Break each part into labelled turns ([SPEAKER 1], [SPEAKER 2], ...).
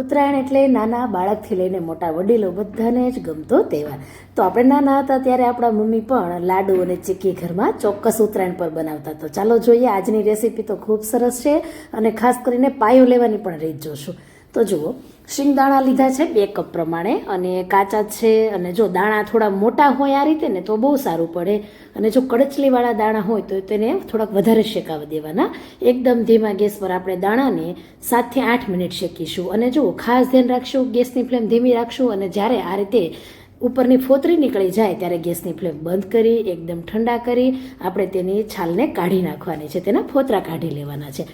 [SPEAKER 1] ઉત્તરાયણ એટલે નાના બાળકથી લઈને મોટા વડીલો બધાને જ ગમતો તહેવાર. તો આપણે નાના હતા ત્યારે આપણા મમ્મી પણ લાડુ અને ચીક્કી ઘરમાં ચોક્કસ ઉત્તરાયણ પર બનાવતા તો ચાલો જોઈએ, આજની રેસીપી તો ખૂબ સરસ છે અને ખાસ કરીને પાયો લેવાની પણ રીત જોશું. તો જુઓ શિંગદાણા લીધા છે બે કપ પ્રમાણે અને કાચા છે અને જો દાણા થોડા મોટા હોય આ રીતે ને તો બહુ સારું પડે. અને જો કડચલીવાળા દાણા હોય તો તેને થોડાક વધારે શેકાવા દેવાના. એકદમ ધીમા ગેસ પર આપણે દાણાને સાતથી આઠ મિનિટ શેકીશું. અને જો ખાસ ધ્યાન રાખશું, ગેસની ફ્લેમ ધીમી રાખશું અને જ્યારે આ રીતે ઉપરની ફોતરી નીકળી જાય ત્યારે ગેસની ફ્લેમ બંધ કરી, એકદમ ઠંડા કરી, આપણે તેની છાલને કાઢી નાખવાની છે. તેના ફોતરા કાઢી લેવાના છે.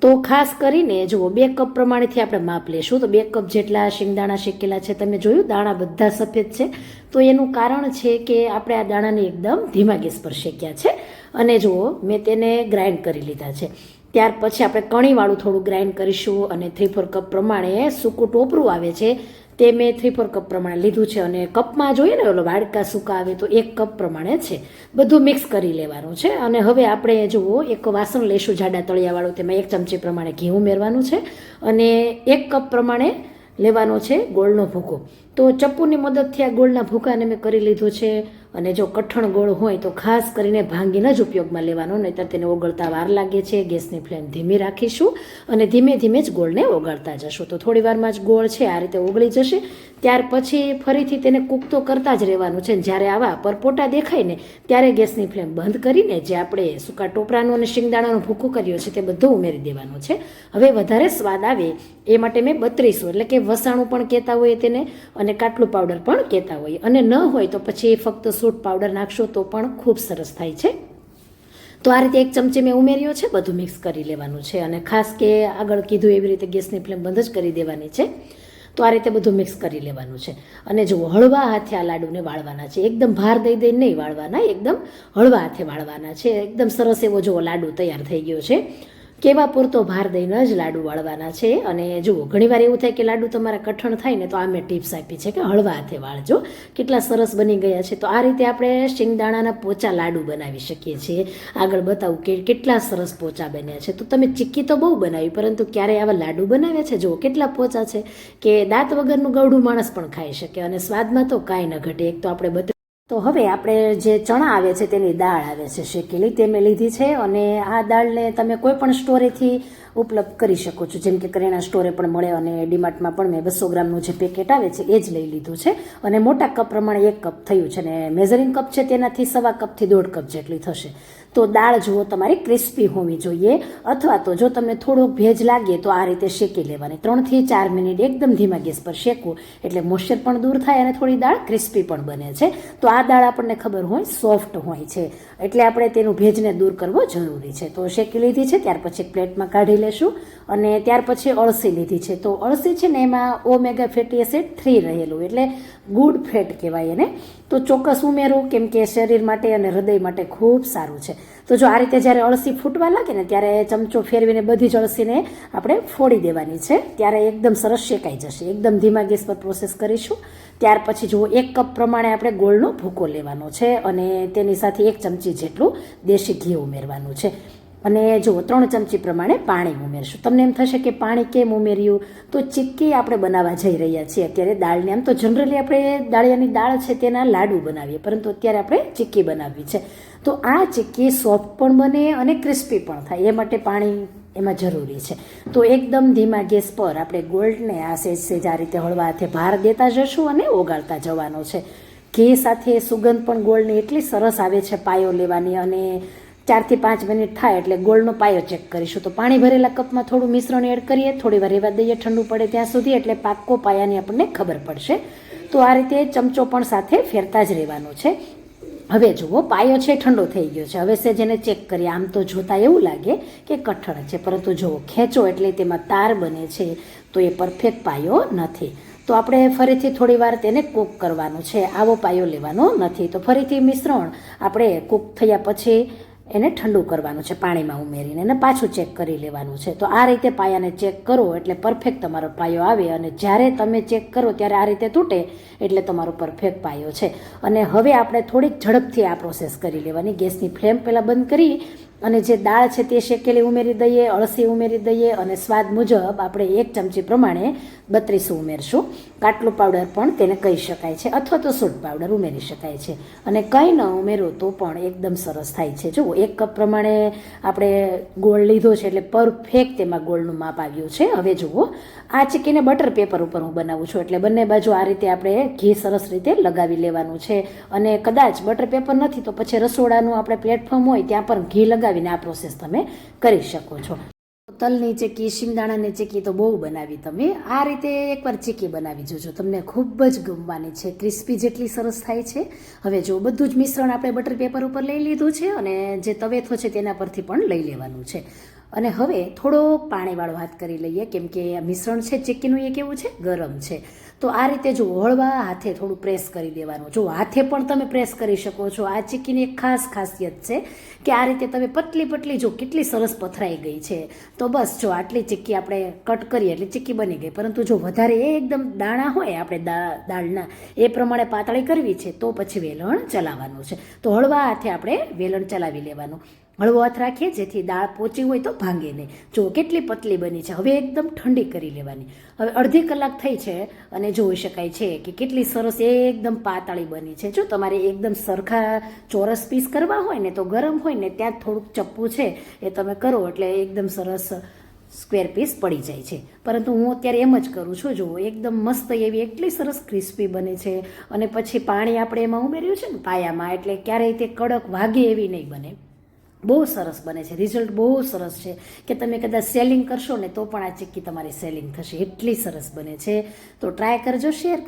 [SPEAKER 1] તો ખાસ કરીને જુઓ, બે કપ પ્રમાણેથી આપણે માપ લેશું. તો બે કપ જેટલા શિંગદાણા શેકેલા છે, તમે જોયું, દાણા બધા સફેદ છે. તો એનું કારણ છે કે આપણે આ દાણાને એકદમ ધીમા ગેસ પર શેક્યા છે. અને જુઓ, મેં તેને ગ્રાઇન્ડ કરી લીધા છે. ત્યાર પછી આપણે કણીવાળું થોડું ગ્રાઇન્ડ કરીશું અને થ્રી ફોર કપ પ્રમાણે સૂકું ટોપરું આવે છે. તે મેં થ્રી ફોર કપ પ્રમાણે લીધું છે અને કપમાં જોઈએ ને ઓલો વાડકા સૂકા આવે તો એક કપ પ્રમાણે છે. બધું મિક્સ કરી લેવાનું છે અને હવે આપણે જુઓ, એક વાસણ લઈશું જાડા તળિયાવાળું, તેમાં એક ચમચી પ્રમાણે ઘી ઉમેરવાનું છે અને એક કપ પ્રમાણે લેવાનો છે ગોળનો ભૂકો. તો ચપ્પુની મદદથી આ ગોળના ભૂકાને મેં કરી લીધું છે. અને જો કઠણ ગોળ હોય તો ખાસ કરીને ભાંગીને જ ઉપયોગમાં લેવાનો, નહીતર તેને ઓગળતા વાર લાગે છે. ગેસની ફ્લેમ ધીમી રાખીશું અને ધીમે ધીમે જ ગોળને ઓગળતા જશું. તો થોડી વારમાં જ ગોળ છે, આ રીતે ઓગળી જશે. ત્યાર પછી ફરીથી તેને કૂક તો કરતા જ રહેવાનું છે. જ્યારે આવા પરપોટા દેખાય ને, ત્યારે ગેસની ફ્લેમ બંધ કરીને જે આપણે સૂકા ટોપરાનું અને શિંગદાણાનું ભૂકું કર્યું છે તે બધું ઉમેરી દેવાનું છે. હવે વધારે સ્વાદ આવે એ માટે મેં બત્રીસો, એટલે કે વસાણું પણ કહેતા હોઈએ તેને અને કાટલું પાવડર પણ કહેતા હોઈએ. અને ન હોય તો પછી ફક્ત સૂટ પાવડર નાખશો તો પણ ખૂબ સરસ થાય છે. તો આ રીતે એક ચમચી મેં ઉમેર્યો છે, બધું મિક્સ કરી લેવાનું છે અને ખાસ કે આગળ કીધું એવી રીતે ગેસની ફ્લેમ બંધ જ કરી દેવાની છે. તો આ રીતે બધું મિક્સ કરી લેવાનું છે. અને જુઓ, હળવા હાથે આ લાડુને વાળવાના છે. એકદમ ભાર દઈ દઈ નહીં વાળવાના, એકદમ હળવા હાથે વાળવાના છે. એકદમ સરસ એવો જુઓ, લાડુ તૈયાર થઈ ગયો છે. કેવા પૂરતો ભાર દઈને જ લાડુ વાળવાના છે? અને જુઓ, ઘણીવાર એવું થાય કે લાડુ તમારા કઠણ થાય ને તો આ મેં ટિપ્સ આપી છે કે હળવા હાથે વાળજો. કેટલા સરસ બની ગયા છે. તો આ રીતે આપણે શિંગદાણાના પોચા લાડુ બનાવી શકીએ છીએ. આગળ બતાવું કે કેટલા સરસ પોચા બન્યા છે. તો તમે ચીક્કી તો બહુ બનાવી, પરંતુ ક્યારેય આવા લાડુ બનાવ્યા છે? જુઓ, કેટલા પોચા છે કે દાંત વગરનું ગવડું માણસ પણ ખાઈ શકે અને સ્વાદમાં તો કાંઈ ન ઘટે. એક તો આપણે બત તો હવે આપણે જે ચણા આવે છે તેની દાળ આવે છે શેકેલી. તે મેં લીધી છે અને આ દાળને તમે કોઈ પણ સ્ટોરેથી ઉપલબ્ધ કરી શકો છો. જેમ કે કરિયાણા સ્ટોરે પણ મળે અને ડીમાર્ટમાં પણ મેં બસો ગ્રામનું જે પેકેટ આવે છે, એ જ લઈ લીધું છે. અને મોટા કપ પ્રમાણે એક કપ થયું છે અને મેઝરિંગ કપ છે, તેનાથી સવા કપથી દોઢ કપ જેટલી થશે. તો દાળ જુઓ, તમારી ક્રિસ્પી હોવી જોઈએ, અથવા તો જો તમને થોડોક ભેજ લાગે, તો આ રીતે શેકી લેવાની. ત્રણથી ચાર મિનિટ એકદમ ધીમા ગેસ પર શેકવું, એટલે મોઇશ્ચર પણ દૂર થાય અને થોડી દાળ ક્રિસ્પી પણ બને છે. તો આ દાળ આપણને ખબર હોય, સોફ્ટ હોય છે. એટલે આપણે તેનું ભેજને દૂર કરવો જરૂરી છે. તો શેકી લીધી છે, ત્યાર પછી એક પ્લેટમાં કાઢી લેશું અને ત્યાર પછી અળસી લીધી છે. તો અળસી છે ને એમાં ઓમેગા ફેટી એસિડ થ્રી રહેલું એટલે ગુડ ફેટ કહેવાય એને. તો ચોક્કસ ઉમેરો કેમ કે શરીર માટે અને હૃદય માટે ખૂબ સારું છે. તો જો આ રીતે જ્યારે અળસી ફૂટવા લાગે ને ત્યારે ચમચો ફેરવીને બધી જ અળસીને આપણે ફોડી દેવાની છે. ત્યારે એકદમ સરસ શેકાઈ જશે. એકદમ ધીમા ગેસ પર પ્રોસેસ કરીશું. ત્યાર પછી જુઓ, એક કપ પ્રમાણે આપણે ગોળનો ભૂકો લેવાનો છે અને તેની સાથે એક ચમચી જેટલું દેશી ઘી ઉમેરવાનું છે. અને જો ત્રણ ચમચી પ્રમાણે પાણી ઉમેરશું. તમને એમ થશે કે પાણી કેમ ઉમેર્યું? તો ચીક્કી આપણે બનાવવા જઈ રહ્યા છીએ. અત્યારે દાળને આમ તો જનરલી આપણે દાળિયાની દાળ છે તેના લાડુ બનાવીએ, પરંતુ અત્યારે આપણે ચીક્કી બનાવવી છે. તો આ ચીક્કી સોફ્ટ પણ બને અને ક્રિસ્પી પણ થાય. એ માટે પાણી એમાં જરૂરી છે. તો એકદમ ધીમા ગેસ પર આપણે ગોલ્ડને આ સેજ સેજ આ રીતે હળવા હાથે ભાર દેતા જશું અને ઓગાળતા જવાનો છે. ઘી સાથે સુગંધ પણ ગોળની એટલી સરસ આવે છે પાયો લેવાની અને ચારથી પાંચ મિનિટ થાય એટલે ગોળનો પાયો ચેક કરીશું. તો પાણી ભરેલા કપમાં થોડું મિશ્રણ એડ કરીએ, થોડી વાર રહેવા દઈએ ઠંડુ પડે ત્યાં સુધી એટલે પાકો પાયાની આપણને ખબર પડશે. તો આ રીતે ચમચો પણ સાથે ફેરતા જ રહેવાનો છે. હવે જુઓ, પાયો છે, ઠંડો થઈ ગયો છે. હવે સે જેને ચેક કરીએ. આમ તો જોતા એવું લાગે કે કઠણ છે, પરંતુ જુઓ, ખેંચો એટલે તેમાં તાર બને છે, તો એ પરફેક્ટ પાયો નથી. તો આપણે ફરીથી થોડી વાર તેને કૂક કરવાનું છે. આવો પાયો લેવાનો નથી. તો ફરીથી મિશ્રણ આપણે કૂક થયા પછી એને ઠંડુ કરવાનું છે, પાણીમાં ઉમેરીને અને પાછું ચેક કરી લેવાનું છે. તો આ રીતે પાયાને ચેક કરો એટલે પરફેક્ટ તમારો પાયો આવે અને જ્યારે તમે ચેક કરો ત્યારે આ રીતે તૂટે એટલે તમારો પરફેક્ટ પાયો છે. અને હવે આપણે થોડીક ઝડપથી આ પ્રોસેસ કરી લેવાની. ગેસની ફ્લેમ પહેલાં બંધ કરી અને જે દાળ છે તે શેકેલી ઉમેરી દઈએ, અળસી ઉમેરી દઈએ અને સ્વાદ મુજબ આપણે એક ચમચી પ્રમાણે બત્રીસું ઉમેરશું. કાટલું પાવડર પણ તેને કહી શકાય છે અથવા તો સૂટ પાવડર ઉમેરી શકાય છે. અને કંઈ ન ઉમેરો તો પણ એકદમ સરસ થાય છે. જુઓ, એક કપ પ્રમાણે આપણે ગોળ લીધો છે એટલે પરફેક્ટ તેમાં ગોળનું માપ આવ્યું છે. હવે જુઓ, આ ચીકીને બટર પેપર ઉપર હું બનાવું છું એટલે બંને બાજુ આ રીતે આપણે ઘી સરસ રીતે લગાવી લેવાનું છે. અને કદાચ બટર પેપર નથી તો પછી રસોડાનું આપણે પ્લેટફોર્મ હોય ત્યાં પણ ઘી લગાવીને આ પ્રોસેસ તમે કરી શકો છો. તલની ચીકી શિંગદાણાની ચીકી તો બહુ બનાવી તમે. આ રીતે એકવાર ચીકી બનાવી જોજો. તમને ખૂબ જ ગમવાની છે. ક્રિસ્પી જેટલી સરસ થાય છે. હવે જો બધું જ મિશ્રણ આપણે બટર પેપર ઉપર લઈ લીધું છે અને જે તવેથો છે તેના પરથી પણ લઈ લેવાનું છે. અને હવે થોડો પાણીવાળો હાથ કરી લઈએ, કેમ કે મિશ્રણ છે, ચીકીનું એ કેવું છે, ગરમ છે. તો આ રીતે જો હળવા હાથે થોડું પ્રેસ કરી દેવાનું. જો હાથે પણ તમે પ્રેસ કરી શકો છો. આ ચીકીની એક ખાસ ખાસિયત છે કે આ રીતે તમે પતલી પતલી જો કેટલી સરસ પથરાઈ ગઈ છે, તો બસ જો આટલી ચીક્કી આપણે કટ કરીએ એટલે ચીક્કી બની ગઈ. પરંતુ જો વધારે એકદમ દાણા હોય, આપણે દાળના, એ પ્રમાણે પાતળી કરવી છે, તો પછી વેલણ ચલાવવાનું છે. તો હળવા હાથે આપણે વેલણ ચલાવી લેવાનું. હળવો હાથ રાખીએ જેથી દાળ પોચી હોય તો ભાંગે નહીં. જો કેટલી પતલી બની છે, હવે એકદમ ઠંડી કરી લેવાની. હવે અડધી કલાક થઈ છે અને જોઈ શકાય છે કે કેટલી સરસ એકદમ પાતળી બની છે. જો તમારે એકદમ સરખા ચોરસ પીસ કરવા હોય ને તો ગરમ હોય ને ત્યાં થોડુંક ચપ્પું છે એ તમે કરો એટલે એકદમ સરસ સ્ક્વેર પીસ પડી જાય છે. પરંતુ હું અત્યારે એમ જ કરું છું, જુઓ, એકદમ મસ્ત એવી એટલી સરસ ક્રિસ્પી બને છે અને પછી પાણી આપણે એમાં ઉમેર્યું છે ને પાયામાં, એટલે ક્યારેય તે કડક વાગે એવી નહીં બને. બહુ સરસ બને છે. રિઝલ્ટ બહુ સરસ છે કે તમે કદાચ સેલિંગ કરશો ને તો પણ આ ચીક્કી તમારી સેલિંગ થશે. એટલી સરસ બને છે. તો ટ્રાય કરજો શેર